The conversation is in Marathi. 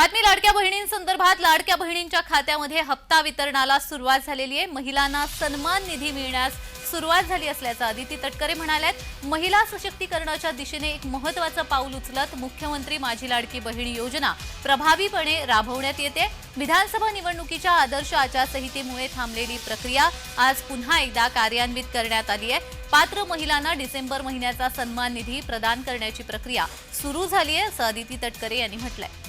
बातमी लाडक्या बहिणींसंदर्भात लाडक्या बहिणींच्या खात्यामध्ये हप्ता वितरणाला सुरुवात झालेली आहे. महिलांना सन्मान निधी मिळण्यास सुरुवात झाली असल्याचं अदिती तटकरे म्हणाल्यात. महिला सशक्तीकरणाच्या दिशेने एक महत्वाचं पाऊल उचलत मुख्यमंत्री माझी लाडकी बहिणी योजना प्रभावीपणे राबवण्यात येते. विधानसभा निवडणुकीच्या आदर्श आचारसंहितेमुळे थांबलेली प्रक्रिया आज पुन्हा एकदा कार्यान्वित करण्यात आली आहे. पात्र महिलांना डिसेंबर महिन्याचा सन्मान निधी प्रदान करण्याची प्रक्रिया सुरू झाली आहे असं अदिती तटकरे यांनी म्हटलंय.